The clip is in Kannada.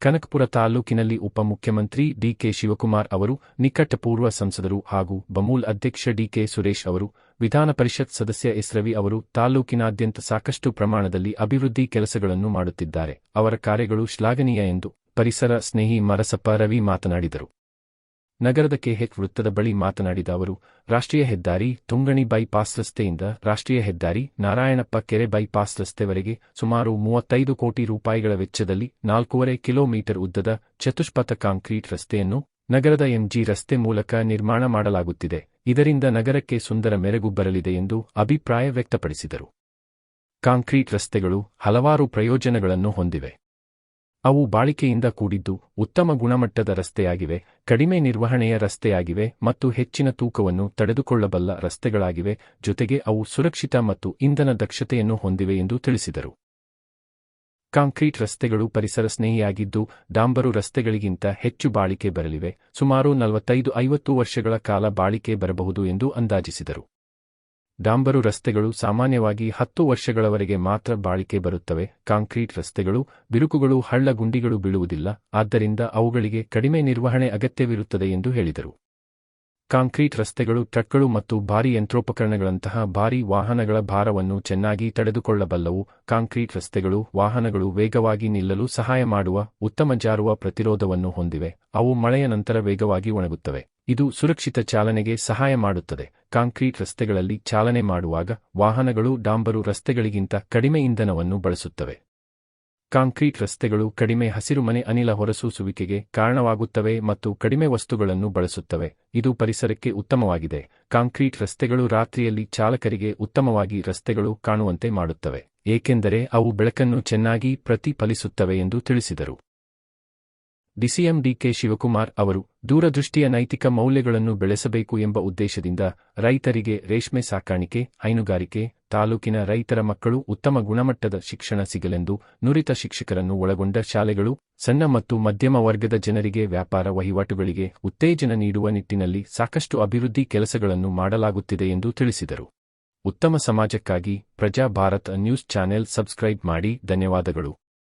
ಕನಕಪುರ ತಾಲ್ಲೂಕಿನಲ್ಲಿ ಉಪಮುಖ್ಯಮಂತ್ರಿ ಡಿಕೆ ಶಿವಕುಮಾರ್ ಅವರು ನಿಕಟಪೂರ್ವ ಸಂಸದರು ಹಾಗೂ ಬಮೂಲ್ ಅಧ್ಯಕ್ಷ ಡಿಕೆ ಸುರೇಶ್ ಅವರು ವಿಧಾನಪರಿಷತ್ ಸದಸ್ಯ ಎಸ್. ರವಿ ಅವರು ತಾಲೂಕಿನಾದ್ಯಂತ ಸಾಕಷ್ಟು ಪ್ರಮಾಣದಲ್ಲಿ ಅಭಿವೃದ್ಧಿ ಕೆಲಸಗಳನ್ನು ಮಾಡುತ್ತಿದ್ದಾರೆ. ಅವರ ಕಾರ್ಯಗಳು ಶ್ಲಾಘನೀಯ ಎಂದು ಪರಿಸರ ಸ್ನೇಹಿ ಮರಸಪ್ಪ ರವಿ ಮಾತನಾಡಿದರು. ನಗರದ ಕೆಹೆಚ್ ವೃತ್ತದ ಬಳಿ ಮಾತನಾಡಿದ ಅವರು, ರಾಷ್ಟ್ರೀಯ ಹೆದ್ದಾರಿ ತುಂಗಣಿ ಬೈಪಾಸ್ ರಸ್ತೆಯಿಂದ ರಾಷ್ಟ್ರೀಯ ಹೆದ್ದಾರಿ ನಾರಾಯಣಪ್ಪ ಕೆರೆ ಬೈಪಾಸ್ ರಸ್ತೆವರೆಗೆ ಸುಮಾರು ಮೂವತ್ತೈದು ಕೋಟಿ ರೂಪಾಯಿಗಳ ವೆಚ್ಚದಲ್ಲಿ ನಾಲ್ಕೂವರೆ ಕಿಲೋಮೀಟರ್ ಉದ್ದದ ಚತುಷ್ಪಥ ಕಾಂಕ್ರೀಟ್ ರಸ್ತೆಯನ್ನು ನಗರದ ಎಂಜಿ ರಸ್ತೆ ಮೂಲಕ ನಿರ್ಮಾಣ ಮಾಡಲಾಗುತ್ತಿದೆ. ಇದರಿಂದ ನಗರಕ್ಕೆ ಸುಂದರ ಮೆರಗು ಬರಲಿದೆ ಎಂದು ಅಭಿಪ್ರಾಯ ವ್ಯಕ್ತಪಡಿಸಿದರು. ಕಾಂಕ್ರೀಟ್ ರಸ್ತೆಗಳು ಹಲವಾರು ಪ್ರಯೋಜನಗಳನ್ನು ಹೊಂದಿವೆ. ಅವು ಬಾಳಿಕೆಯಿಂದ ಕೂಡಿದ್ದು ಉತ್ತಮ ಗುಣಮಟ್ಟದ ರಸ್ತೆಯಾಗಿವೆ, ಕಡಿಮೆ ನಿರ್ವಹಣೆಯ ರಸ್ತೆಯಾಗಿವೆ ಮತ್ತು ಹೆಚ್ಚಿನ ತೂಕವನ್ನು ತಡೆದುಕೊಳ್ಳಬಲ್ಲ ರಸ್ತೆಗಳಾಗಿವೆ, ಜೊತೆಗೆ ಅವು ಸುರಕ್ಷಿತ ಮತ್ತು ಇಂಧನ ದಕ್ಷತೆಯನ್ನು ಹೊಂದಿವೆ ಎಂದು ತಿಳಿಸಿದರು. ಕಾಂಕ್ರೀಟ್ ರಸ್ತೆಗಳು ಪರಿಸರ ಸ್ನೇಹಿಯಾಗಿದ್ದು, ಡಾಂಬರು ರಸ್ತೆಗಳಿಗಿಂತ ಹೆಚ್ಚು ಬಾಳಿಕೆ ಬರಲಿವೆ, ಸುಮಾರು ನಲವತ್ತೈದು ಐವತ್ತು ವರ್ಷಗಳ ಕಾಲ ಬಾಳಿಕೆ ಬರಬಹುದು ಎಂದು ಅಂದಾಜಿಸಿದರು. ಡಾಂಬರು ರಸ್ತೆಗಳು ಸಾಮಾನ್ಯವಾಗಿ ಹತ್ತು ವರ್ಷಗಳವರೆಗೆ ಮಾತ್ರ ಬಾಳಿಕೆ ಬರುತ್ತವೆ. ಕಾಂಕ್ರೀಟ್ ರಸ್ತೆಗಳು, ಬಿರುಕುಗಳು, ಹಳ್ಳ ಗುಂಡಿಗಳು ಬೀಳುವುದಿಲ್ಲ. ಆದ್ದರಿಂದ ಅವುಗಳಿಗೆ ಕಡಿಮೆ ನಿರ್ವಹಣೆ ಅಗತ್ಯವಿರುತ್ತದೆ ಎಂದು ಹೇಳಿದರು. ಕಾಂಕ್ರೀಟ್ ರಸ್ತೆಗಳು, ಟ್ರಕ್ಗಳು ಮತ್ತು ಭಾರೀ ಯಂತ್ರೋಪಕರಣಗಳಂತಹ ಭಾರೀ ವಾಹನಗಳ ಭಾರವನ್ನು ಚೆನ್ನಾಗಿ ತಡೆದುಕೊಳ್ಳಬಲ್ಲವು. ಕಾಂಕ್ರೀಟ್ ರಸ್ತೆಗಳು, ವಾಹನಗಳು ವೇಗವಾಗಿ ನಿಲ್ಲಲು ಸಹಾಯ ಮಾಡುವ, ಉತ್ತಮ ಜಾರುವ ಪ್ರತಿರೋಧವನ್ನು ಹೊಂದಿವೆ. ಅವು ಮಳೆಯ ನಂತರ ವೇಗವಾಗಿ ಒಣಗುತ್ತವೆ. ಇದು ಸುರಕ್ಷಿತ ಚಾಲನೆಗೆ ಸಹಾಯ ಮಾಡುತ್ತದೆ. ಕಾಂಕ್ರೀಟ್ ರಸ್ತೆಗಳಲ್ಲಿ ಚಾಲನೆ ಮಾಡುವಾಗ ವಾಹನಗಳು ಡಾಂಬರು ರಸ್ತೆಗಳಿಗಿಂತ ಕಡಿಮೆ ಇಂಧನವನ್ನು ಬಳಸುತ್ತವೆ. ಕಾಂಕ್ರೀಟ್ ರಸ್ತೆಗಳು ಕಡಿಮೆ ಹಸಿರುಮನೆ ಅನಿಲ ಹೊರಸೂಸುವಿಕೆಗೆ ಕಾರಣವಾಗುತ್ತವೆ ಮತ್ತು ಕಡಿಮೆ ವಸ್ತುಗಳನ್ನು ಬಳಸುತ್ತವೆ. ಇದು ಪರಿಸರಕ್ಕೆ ಉತ್ತಮವಾಗಿದೆ. ಕಾಂಕ್ರೀಟ್ ರಸ್ತೆಗಳು ರಾತ್ರಿಯಲ್ಲಿ ಚಾಲಕರಿಗೆ ಉತ್ತಮವಾಗಿ ರಸ್ತೆಗಳು ಕಾಣುವಂತೆ ಮಾಡುತ್ತವೆ, ಏಕೆಂದರೆ ಅವು ಬೆಳಕನ್ನು ಚೆನ್ನಾಗಿ ಪ್ರತಿಫಲಿಸುತ್ತವೆ ಎಂದು ತಿಳಿಸಿದರು. ಡಿಸಿಎಂ ಡಿಕೆ ಶಿವಕುಮಾರ್ ಅವರು ದೂರದೃಷ್ಟಿಯ ನೈತಿಕ ಮೌಲ್ಯಗಳನ್ನು ಬೆಳೆಸಬೇಕು ಎಂಬ ಉದ್ದೇಶದಿಂದ ರೈತರಿಗೆ ರೇಷ್ಮೆ ಸಾಕಾಣಿಕೆ, ಹೈನುಗಾರಿಕೆ, ತಾಲೂಕಿನ ರೈತರ ಮಕ್ಕಳು ಉತ್ತಮ ಗುಣಮಟ್ಟದ ಶಿಕ್ಷಣ ಸಿಗಲೆಂದು ನುರಿತ ಶಿಕ್ಷಕರನ್ನು ಒಳಗೊಂಡ ಶಾಲೆಗಳು, ಸಣ್ಣ ಮತ್ತು ಮಧ್ಯಮ ವರ್ಗದ ಜನರಿಗೆ ವ್ಯಾಪಾರ ವಹಿವಾಟುಗಳಿಗೆ ಉತ್ತೇಜನ ನೀಡುವ ನಿಟ್ಟಿನಲ್ಲಿ ಸಾಕಷ್ಟು ಅಭಿವೃದ್ಧಿ ಕೆಲಸಗಳನ್ನು ಮಾಡಲಾಗುತ್ತಿದೆ ಎಂದು ತಿಳಿಸಿದರು. ಉತ್ತಮ ಸಮಾಜಕ್ಕಾಗಿ ಪ್ರಜಾ ಭಾರತ್ ನ್ಯೂಸ್ ಚಾನೆಲ್ ಸಬ್ಸ್ಕ್ರೈಬ್ ಮಾಡಿ, ಧನ್ಯವಾದಗಳು.